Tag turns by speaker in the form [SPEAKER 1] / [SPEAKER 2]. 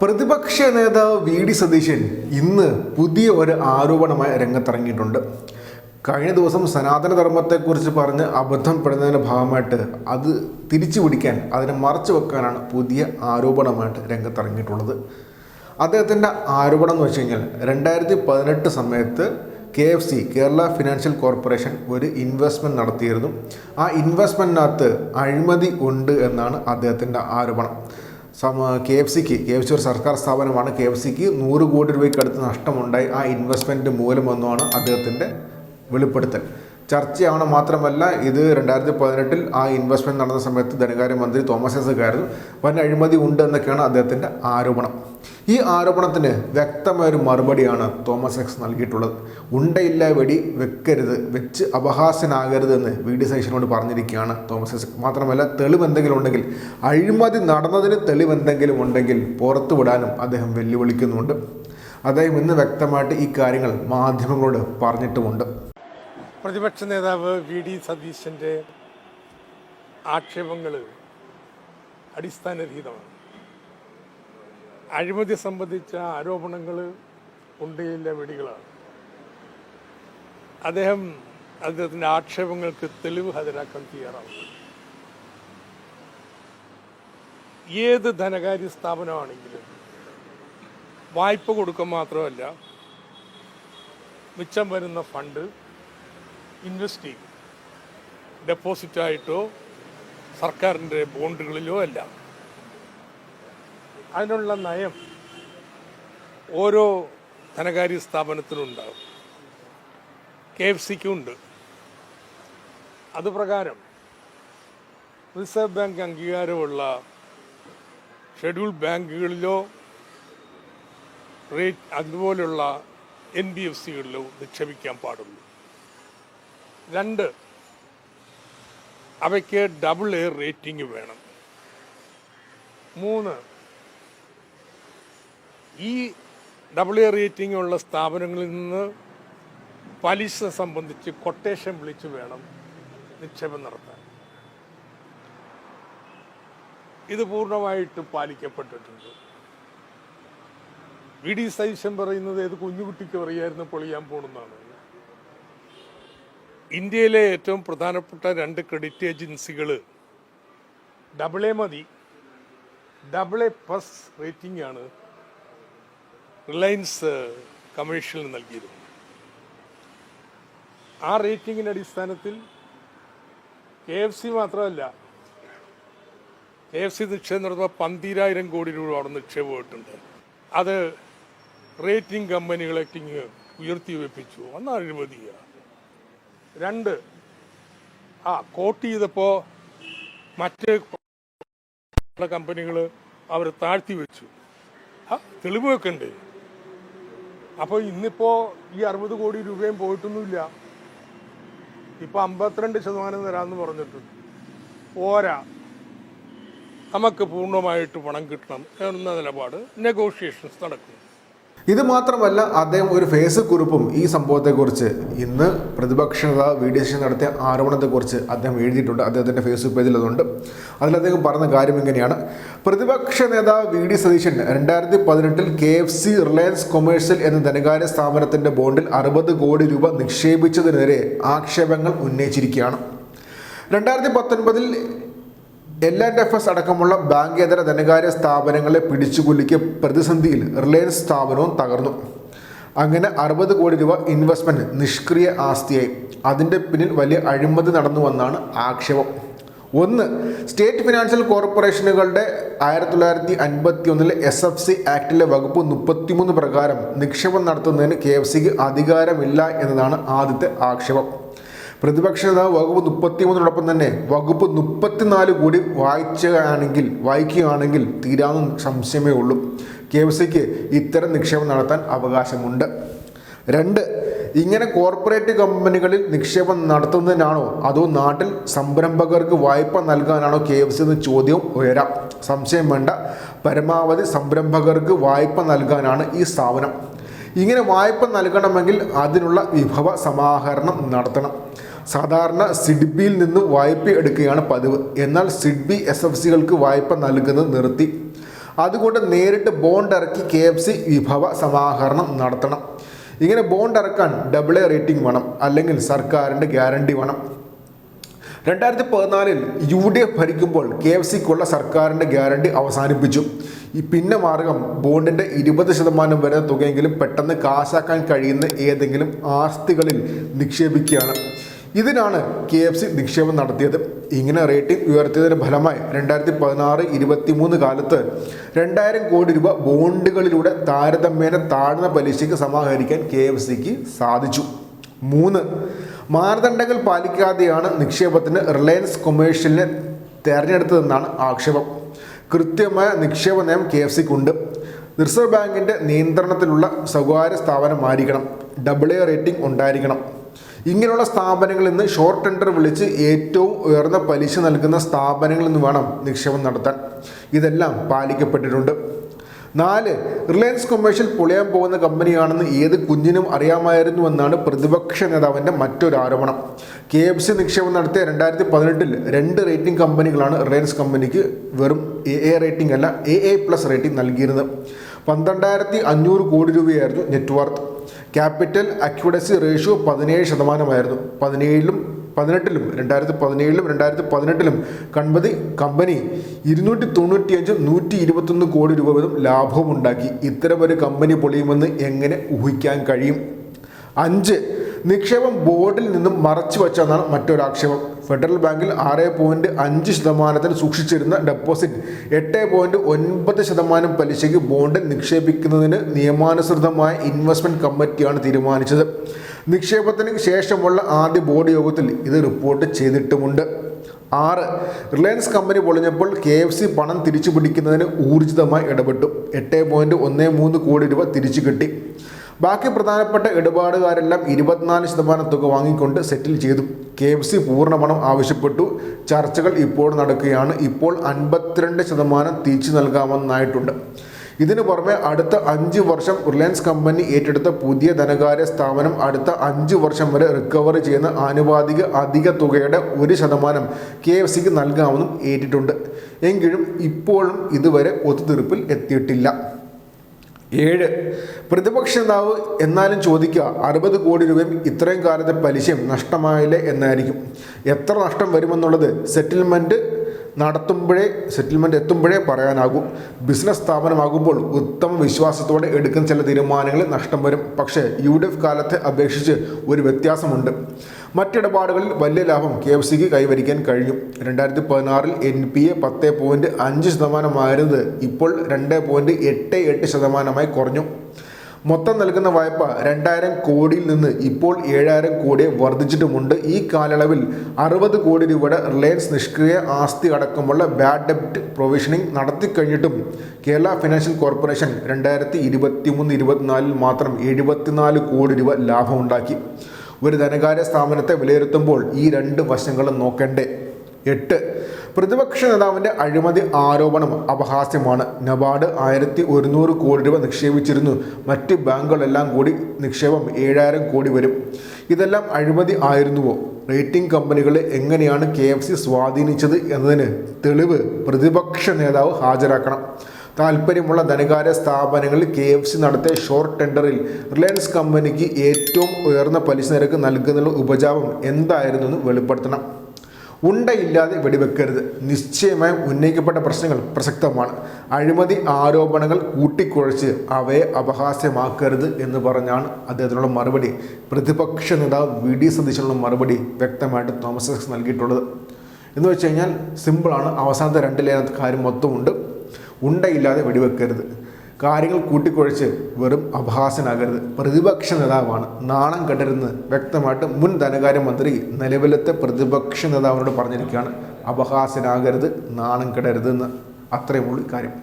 [SPEAKER 1] പ്രതിപക്ഷ നേതാവ് V D Satheesan ഇന്ന് പുതിയ ഒരു ആരോപണമായി രംഗത്തിറങ്ങിയിട്ടുണ്ട്. കഴിഞ്ഞ ദിവസം സനാതന ധർമ്മത്തെക്കുറിച്ച് പറഞ്ഞ് അബദ്ധം പെടുന്നതിന്റെ ഭാഗമായിട്ട് അത് തിരിച്ചു പിടിക്കാൻ അതിനെ മറച്ചു വെക്കാനാണ് പുതിയ ആരോപണമായിട്ട് രംഗത്തിറങ്ങിയിട്ടുള്ളത്. അദ്ദേഹത്തിന്റെ ആരോപണം എന്ന് വെച്ച് കഴിഞ്ഞാൽ രണ്ടായിരത്തി പതിനെട്ട് സമയത്ത് K F C Kerala financial corporation ഒരു ഇൻവെസ്റ്റ്മെന്റ് നടത്തിയിരുന്നു. ആ ഇൻവെസ്റ്റ്മെന്റിനകത്ത് അഴിമതി ഉണ്ട് എന്നാണ് അദ്ദേഹത്തിന്റെ ആരോപണം. കെ എഫ് സിക്ക് കെ എഫ് സി ഒരു സർക്കാർ സ്ഥാപനമാണ്. കെ എഫ് സിക്ക് നൂറ് കോടി രൂപയ്ക്ക് അടുത്ത് നഷ്ടമുണ്ടായി. ആ ഇൻവെസ്റ്റ്മെന്റ് മൂലം വന്നുമാണ് അദ്ദേഹത്തിന്റെ വെളിപ്പെടുത്തൽ. ചർച്ചയാവണം മാത്രമല്ല ഇത് രണ്ടായിരത്തി പതിനെട്ടിൽ ആ ഇൻവെസ്റ്റ്മെന്റ് നടന്ന സമയത്ത് ധനകാര്യമന്ത്രി തോമസ് ഐസക്കായിരുന്നു. വൻ അഴിമതി ഉണ്ട് എന്നൊക്കെയാണ് അദ്ദേഹത്തിന്റെ ആരോപണം. ഈ ആരോപണത്തിന് വ്യക്തമായൊരു മറുപടിയാണ് തോമസ് എക്സ് നൽകിയിട്ടുള്ളത്. ഉണ്ടയില്ല വെടി വെക്കരുത് വെച്ച് അപഹാസ്യനാകരുതെന്ന് വി ഡി സൈഷനോട് പറഞ്ഞിരിക്കുകയാണ് തോമസ് എക്സ് മാത്രമല്ല തെളിവ് എന്തെങ്കിലും ഉണ്ടെങ്കിൽ അഴിമതി നടന്നതിന് തെളിവ് എന്തെങ്കിലും ഉണ്ടെങ്കിൽ പുറത്തുവിടാനും അദ്ദേഹം വെല്ലുവിളിക്കുന്നുണ്ട് അദ്ദേഹം ഇന്ന് വ്യക്തമായിട്ട് ഈ കാര്യങ്ങൾ മാധ്യമങ്ങളോട് പറഞ്ഞിട്ടുമുണ്ട്.
[SPEAKER 2] പ്രതിപക്ഷ നേതാവ് വി ഡി സതീശന്റെ ആക്ഷേപങ്ങൾ അടിസ്ഥാനരഹിതമാണ്. അഴിമതി സംബന്ധിച്ച ആരോപണങ്ങൾ ഉണ്ടയില്ല വെടികളാണ്. അദ്ദേഹം അദ്ദേഹത്തിന്റെ ആക്ഷേപങ്ങൾക്ക് തെളിവ് ഹാജരാക്കാൻ തയ്യാറാവും ഏത് ധനകാര്യ സ്ഥാപനമാണെങ്കിലും വായ്പ കൊടുക്കുക മാത്രമല്ല മിച്ചം വരുന്ന ഫണ്ട് ഇൻവെസ്റ്റ് ചെയ്യും. ഡെപ്പോസിറ്റായിട്ടോ സർക്കാരിന്റെ ബോണ്ടുകളിലോ അല്ല. അതിനുള്ള നയം ഓരോ ധനകാര്യ സ്ഥാപനത്തിനും ഉണ്ടാകും കെ എഫ് സിക്കും ഉണ്ട്. അതുപ്രകാരം റിസർവ് ബാങ്ക് അംഗീകാരമുള്ള ഷെഡ്യൂൾ ബാങ്കുകളിലോ റേറ്റ് അതുപോലുള്ള എൻ ബി എഫ് സികളിലോ നിക്ഷേപിക്കാൻ പാടുള്ളൂ. രണ്ട് അവയ്ക്ക് ഡബിൾ എ റേറ്റിംഗ് വേണം. മൂന്ന് ഈ ഡബിൾ എ റേറ്റിംഗ് ഉള്ള സ്ഥാപനങ്ങളിൽ നിന്ന് പലിശ സംബന്ധിച്ച് കൊട്ടേഷൻ വിളിച്ച് വേണം നിക്ഷേപം നടത്താൻ. ഇത് പൂർണമായിട്ട് പാലിക്കപ്പെട്ടിട്ടുണ്ട്. വി ഡി സതീശൻ പറയുന്നത് ഏത് കുഞ്ഞുകുട്ടിക്ക് അറിയായിരുന്നു പൊളിയാൻ പോണെന്നാണ്. ഇന്ത്യയിലെ ഏറ്റവും പ്രധാനപ്പെട്ട രണ്ട് ക്രെഡിറ്റ് ഏജൻസികൾ ഡബിൾ എ മതി. ഡബിൾ എ പ്ലസ് റേറ്റിംഗ് ആണ് റിലയൻസ് കമേഴ്ഷ്യലിന് നൽകിയത്. ആ റേറ്റിംഗിന്റെ അടിസ്ഥാനത്തിൽ കെ എഫ് സി മാത്രമല്ല കെ എഫ് സി നിക്ഷേപം നടത്തുമ്പോൾ പന്തിരായിരം കോടി രൂപ അവിടെ നിക്ഷേപം നിക്ഷേപമായിട്ടുണ്ട്. അത് റേറ്റിംഗ് കമ്പനികളെ ഉയർത്തി വെപ്പിച്ചു. അന്ന് അഴിമതിയാണ് രണ്ട്. ആ കോട്ട് ചെയ്തപ്പോൾ മറ്റ് കമ്പനികൾ അവർ താഴ്ത്തി വെച്ചു. ആ തെളിവ് വെക്കണ്ടേ അപ്പോൾ ഇന്നിപ്പോൾ ഈ അറുപത് കോടി രൂപയും പോയിട്ടൊന്നുമില്ല. ഇപ്പൊ അമ്പത്തിരണ്ട് ശതമാനം തരാമെന്ന് പറഞ്ഞിട്ടുണ്ട് പോരാ. നമുക്ക് പൂർണമായിട്ട് പണം കിട്ടണം എന്ന നിലപാട് നെഗോഷിയേഷൻസ് നടക്കുന്നു.
[SPEAKER 1] ഇത് മാത്രമല്ല അദ്ദേഹം ഒരു ഫേസ് കുറിപ്പും ഈ സംഭവത്തെക്കുറിച്ച് ഇന്ന് പ്രതിപക്ഷ വി ഡി നടത്തിയ ആരോപണത്തെക്കുറിച്ച് അദ്ദേഹം എഴുതിയിട്ടുണ്ട്. അദ്ദേഹത്തിന്റെ ഫേസ്ബുക്ക് പേജിൽ അതുണ്ട് അതിൽ അദ്ദേഹം പറഞ്ഞ കാര്യം ഇങ്ങനെയാണ്. പ്രതിപക്ഷ നേതാവ് വി ഡി സതീശൻ രണ്ടായിരത്തി പതിനെട്ടിൽ K F C Reliance commercial എന്ന ധനകാര്യ സ്ഥാപനത്തിന്റെ ബോണ്ടിൽ അറുപത് കോടി രൂപ നിക്ഷേപിച്ചതിനെതിരെ ആക്ഷേപങ്ങൾ ഉന്നയിച്ചിരിക്കുകയാണ്. രണ്ടായിരത്തി പത്തൊൻപതിൽ എൽ ആൻഡ് എഫ് എസ് അടക്കമുള്ള ബാങ്കേതര ധനകാര്യ സ്ഥാപനങ്ങളെ പിടിച്ചുകൊല്ലിക്ക് പ്രതിസന്ധിയിൽ റിലയൻസ് സ്ഥാപനവും തകർന്നു. അങ്ങനെ അറുപത് കോടി രൂപ ഇൻവെസ്റ്റ്മെന്റ് നിഷ്ക്രിയ ആസ്തിയായി. അതിന്റെ പിന്നിൽ വലിയ അഴിമതി നടന്നുവെന്നാണ് ആക്ഷേപം. ഒന്ന് സ്റ്റേറ്റ് ഫിനാൻഷ്യൽ കോർപ്പറേഷനുകളുടെ ആയിരത്തി തൊള്ളായിരത്തി അൻപത്തി ഒന്നിലെ എസ് എഫ് സി ആക്ടിലെ വകുപ്പ് മുപ്പത്തിമൂന്ന് പ്രകാരം നിക്ഷേപം നടത്തുന്നതിന് കെ എഫ് സിക്ക് അധികാരമില്ല എന്നതാണ് ആദ്യത്തെ ആക്ഷേപം. പ്രതിപക്ഷ നേതാവ് വകുപ്പ് മുപ്പത്തിമൂന്നിനോടൊപ്പം തന്നെ വകുപ്പ് മുപ്പത്തിനാല് കൂടി വായിച്ചാണെങ്കിൽ വായിക്കുകയാണെങ്കിൽ തീരാവുന്ന സംശയമേ ഉള്ളൂ. കെ എഫ് സിക്ക് ഇത്തരം നിക്ഷേപം നടത്താൻ അവകാശമുണ്ട്. രണ്ട് ഇങ്ങനെ കോർപ്പറേറ്റ് കമ്പനികളിൽ നിക്ഷേപം നടത്തുന്നതിനാണോ അതോ നാട്ടിൽ സംരംഭകർക്ക് വായ്പ നൽകാനാണോ കെ എഫ് സി എന്ന ചോദ്യവും ഉയരാം. സംശയം വേണ്ട. പരമാവധി സംരംഭകർക്ക് വായ്പ നൽകാനാണ് ഈ സ്ഥാപനം. ഇങ്ങനെ വായ്പ നൽകണമെങ്കിൽ അതിനുള്ള വിഭവ സമാഹരണം നടത്തണം. സാധാരണ സിഡ്ബിയിൽ നിന്ന് വായ്പ എടുക്കുകയാണ് പതിവ്. എന്നാൽ സിഡ്ബി എസ് എഫ് സികൾക്ക് വായ്പ നൽകുന്നത് നിർത്തി. അതുകൊണ്ട് നേരിട്ട് ബോണ്ട് ഇറക്കി കെ എഫ് സി വിഭവ സമാഹരണം നടത്തണം. ഇങ്ങനെ ബോണ്ട് ഇറക്കാൻ ഡബിൾ എ റേറ്റിംഗ് വേണം അല്ലെങ്കിൽ സർക്കാരിന്റെ ഗ്യാരണ്ടി വേണം. രണ്ടായിരത്തി പതിനാലിൽ യു ഡി എഫ് ഭരിക്കുമ്പോൾ കെ എഫ് സിക്കുള്ള സർക്കാരിന്റെ ഗ്യാരണ്ടി അവസാനിപ്പിച്ചു. ഈ പിന്നെ മാർഗം ബോണ്ടിന്റെ ഇരുപത് ശതമാനം വരെ തുകയെങ്കിലും പെട്ടെന്ന് കാശാക്കാൻ കഴിയുന്ന ഏതെങ്കിലും ആസ്തികളിൽ നിക്ഷേപിക്കുകയാണ്. ഇതിനാണ് കെ എഫ് സി നിക്ഷേപം നടത്തിയത്. ഇങ്ങനെ റേറ്റിംഗ് ഉയർത്തിയതിന് ഫലമായി രണ്ടായിരത്തി പതിനാറ് ഇരുപത്തി മൂന്ന് കാലത്ത് രണ്ടായിരം കോടി രൂപ ബോണ്ടുകളിലൂടെ താരതമ്യേന താഴ്ന്ന പലിശയ്ക്ക് സമാഹരിക്കാൻ കെ എഫ് സിക്ക് സാധിച്ചു. മൂന്ന് മാനദണ്ഡങ്ങൾ പാലിക്കാതെയാണ് നിക്ഷേപത്തിന് റിലയൻസ് കൊമേഴ്ഷ്യലിനെ തെരഞ്ഞെടുത്തതെന്നാണ് ആക്ഷേപം. കൃത്യമായ നിക്ഷേപ നയം കെ എഫ് സിക്കുണ്ട്. റിസർവ് ബാങ്കിന്റെ നിയന്ത്രണത്തിലുള്ള സ്വകാര്യ സ്ഥാപനമായിരിക്കണം. ഡബിൾ എ റേറ്റിംഗ് ഉണ്ടായിരിക്കണം. ഇങ്ങനെയുള്ള സ്ഥാപനങ്ങളിൽ നിന്ന് ഷോർട്ട് ടെൻഡർ വിളിച്ച് ഏറ്റവും ഉയർന്ന പലിശ നൽകുന്ന സ്ഥാപനങ്ങളിൽ നിന്ന് വേണം നിക്ഷേപം നടത്താൻ. ഇതെല്ലാം പാലിക്കപ്പെട്ടിട്ടുണ്ട്. നാല് റിലയൻസ് കൊമേഴ്ഷ്യൽ പൊളിയാൻ പോകുന്ന കമ്പനിയാണെന്ന് ഏത് കുഞ്ഞിനും അറിയാമായിരുന്നുവെന്നാണ് പ്രതിപക്ഷ നേതാവിന്റെ മറ്റൊരു ആരോപണം. കെ എഫ് സി നിക്ഷേപം നടത്തിയ രണ്ടായിരത്തി പതിനെട്ടിൽ രണ്ട് റേറ്റിംഗ് കമ്പനികളാണ് റിലയൻസ് കമ്പനിക്ക് വെറും എ എ റേറ്റിംഗ് അല്ല എ എ പ്ലസ് റേറ്റിംഗ് നൽകിയിരുന്നത്. പന്ത്രണ്ടായിരത്തി അഞ്ഞൂറ് കോടി രൂപയായിരുന്നു നെറ്റ്വർത്ത് ക്യാപിറ്റൽ അക്യുറസി റേഷ്യോ പതിനേഴ് ശതമാനമായിരുന്നു. പതിനേഴിലും പതിനെട്ടിലും രണ്ടായിരത്തി പതിനേഴിലും രണ്ടായിരത്തി പതിനെട്ടിലും കൺപതി കമ്പനി ഇരുന്നൂറ്റി തൊണ്ണൂറ്റിയഞ്ച് നൂറ്റി ഇരുപത്തൊന്ന് കോടി രൂപ വീതം ലാഭവും ഉണ്ടാക്കി. ഇത്തരമൊരു കമ്പനി പൊളിയുമെന്ന് എങ്ങനെ ഊഹിക്കാൻ കഴിയും? അഞ്ച്. നിക്ഷേപം ബോർഡിൽ നിന്നും മറച്ചു വച്ചെന്നാണ് മറ്റൊരു ആക്ഷേപം ഫെഡറൽ ബാങ്കിൽ ആറ് പോയിന്റ് അഞ്ച് ശതമാനത്തിൽ സൂക്ഷിച്ചിരുന്ന ഡെപ്പോസിറ്റ് എട്ട് പോയിന്റ് ഒൻപത് ശതമാനം പലിശയ്ക്ക് ബോണ്ട് നിക്ഷേപിക്കുന്നതിന് നിയമാനുസൃതമായ ഇൻവെസ്റ്റ്മെന്റ് കമ്മിറ്റിയാണ് തീരുമാനിച്ചത്. നിക്ഷേപത്തിന് ശേഷമുള്ള ആദ്യ ബോർഡ് യോഗത്തിൽ ഇത് റിപ്പോർട്ട് ചെയ്തിട്ടുമുണ്ട്. ആറ് റിലയൻസ് കമ്പനി പൊളിഞ്ഞപ്പോൾ കെ എഫ് സി പണം തിരിച്ചു പിടിക്കുന്നതിന് ഊർജിതമായി ഇടപെട്ടു. എട്ട് പോയിന്റ് ഒന്ന് മൂന്ന് കോടി രൂപ തിരിച്ചു കിട്ടി ബാക്കി പ്രധാനപ്പെട്ട ഇടപാടുകാരെല്ലാം ഇരുപത്തിനാല് ശതമാനം തുക വാങ്ങിക്കൊണ്ട് സെറ്റിൽ ചെയ്തു. കെ എഫ് സി പൂർണ പണം ആവശ്യപ്പെട്ടു. ചർച്ചകൾ ഇപ്പോൾ നടക്കുകയാണ്. ഇപ്പോൾ അൻപത്തിരണ്ട് ശതമാനം തിരിച്ചു നൽകാമെന്നായിട്ടുണ്ട്. ഇതിനു പുറമെ അടുത്ത അഞ്ച് വർഷം റിലയൻസ് കമ്പനി ഏറ്റെടുത്ത പുതിയ ധനകാര്യ സ്ഥാപനം അടുത്ത അഞ്ച് വർഷം വരെ റിക്കവർ ചെയ്യുന്ന ആനുപാതിക അധിക തുകയുടെ ഒരു ശതമാനം കെ എഫ് സിക്ക് നൽകാമെന്നും ഏറ്റിട്ടുണ്ട്. എങ്കിലും ഇപ്പോഴും ഇതുവരെ ഒത്തുതീർപ്പിൽ എത്തിയിട്ടില്ല. ഏഴ്. പ്രതിപക്ഷ നേതാവ് എന്നാലും ചോദിക്കുക അറുപത് കോടി രൂപയും ഇത്രയും കാലത്തെ പലിശയും നഷ്ടമായില്ലേ എന്നായിരിക്കും. എത്ര നഷ്ടം വരുമെന്നുള്ളത് സെറ്റിൽമെന്റ് നടത്തുമ്പോഴേ സെറ്റിൽമെന്റ് എത്തുമ്പോഴേ പറയാനാകും. ബിസിനസ് സ്ഥാപനമാകുമ്പോൾ ഉത്തമ വിശ്വാസത്തോടെ എടുക്കുന്ന ചില തീരുമാനങ്ങളിൽ നഷ്ടം വരും. പക്ഷേ യു ഡി എഫ് കാലത്തെ അപേക്ഷിച്ച് ഒരു വ്യത്യാസമുണ്ട്. മറ്റിടപാടുകളിൽ വലിയ ലാഭം കെ എഫ് സിക്ക് കൈവരിക്കാൻ കഴിഞ്ഞു. രണ്ടായിരത്തി പതിനാറിൽ എൻ പി എ പത്ത് പോയിന്റ് അഞ്ച് ശതമാനമായിരുന്നത് ഇപ്പോൾ രണ്ട് പോയിന്റ് എട്ട് എട്ട് ശതമാനമായി കുറഞ്ഞു. മൊത്തം നൽകുന്ന വായ്പ രണ്ടായിരം കോടിയിൽ നിന്ന് ഇപ്പോൾ ഏഴായിരം കോടിയെ വർദ്ധിച്ചിട്ടുമുണ്ട്. ഈ കാലയളവിൽ അറുപത് കോടി രൂപയുടെ റിലയൻസ് നിഷ്ക്രിയ ആസ്തി അടക്കമുള്ള ബാഡ് ഡെപ്റ്റ് പ്രൊവിഷനിങ് നടത്തിക്കഴിഞ്ഞിട്ടും കേരള ഫിനാൻഷ്യൽ കോർപ്പറേഷൻ രണ്ടായിരത്തി ഇരുപത്തി മൂന്ന് ഇരുപത്തിനാലിൽ മാത്രം എഴുപത്തിനാല് കോടി രൂപ ലാഭമുണ്ടാക്കി. ഒരു ധനകാര്യ സ്ഥാപനത്തെ വിലയിരുത്തുമ്പോൾ ഈ രണ്ട് വശങ്ങളും നോക്കണ്ടേ. എട്ട് പ്രതിപക്ഷ നേതാവിന്റെ അഴിമതി ആരോപണം അപഹാസ്യമാണ്. നബാർഡ് ആയിരത്തി ഒരുന്നൂറ് കോടി രൂപ നിക്ഷേപിച്ചിരുന്നു. മറ്റ് ബാങ്കുകളെല്ലാം കൂടി നിക്ഷേപം ഏഴായിരം കോടി വരും. ഇതെല്ലാം അഴിമതി ആയിരുന്നുവോ? റേറ്റിംഗ് കമ്പനികളെ എങ്ങനെയാണ് കെ എഫ് സി സ്വാധീനിച്ചത് എന്നതിന് തെളിവ് പ്രതിപക്ഷ നേതാവ് ഹാജരാക്കണം. താല്പര്യമുള്ള ധനകാര്യ സ്ഥാപനങ്ങളിൽ കെ എഫ് സി നടത്തിയ ഷോർട്ട് ടെൻഡറിൽ റിലയൻസ് കമ്പനിക്ക് ഏറ്റവും ഉയർന്ന പലിശ നിരക്ക് നൽകുന്നതിനുള്ള ഉപജാപം എന്തായിരുന്നു എന്ന് വെളിപ്പെടുത്തണം. ഉണ്ടയില്ലാതെ വെടിവെക്കരുത്. നിശ്ചയമായും ഉന്നയിക്കപ്പെട്ട പ്രശ്നങ്ങൾ പ്രസക്തമാണ്. അഴിമതി ആരോപണങ്ങൾ കൂട്ടിക്കുഴച്ച് അവയെ അപഹാസ്യമാക്കരുത് എന്ന് പറഞ്ഞാണ് അദ്ദേഹത്തിനുള്ള മറുപടി. പ്രതിപക്ഷ നേതാവ് വി ഡി സതീശനുള്ള മറുപടി വ്യക്തമായിട്ട് തോമസ് എക്സ് നൽകിയിട്ടുള്ളത്. എന്ന് വെച്ച് കഴിഞ്ഞാൽ സിമ്പിളാണ്. അവസാനത്തെ രണ്ട് ലേനത്ത് കാര്യം മൊത്തമുണ്ട്. ഉണ്ടയില്ലാതെ വെടിവെക്കരുത്. കാര്യങ്ങൾ കൂട്ടിക്കുഴച്ച് വെറും അപഹാസനാകരുത് പ്രതിപക്ഷ നേതാവാണ് നാണം കെട്ടരുതെന്ന് വ്യക്തമായിട്ട് മുൻ ധനകാര്യമന്ത്രി നിലവിലത്തെ പ്രതിപക്ഷ നേതാവിനോട് പറഞ്ഞിരിക്കുകയാണ്. അപഹാസനാകരുത് നാണം കെടരുത് എന്ന് അത്രയുമുള്ള കാര്യം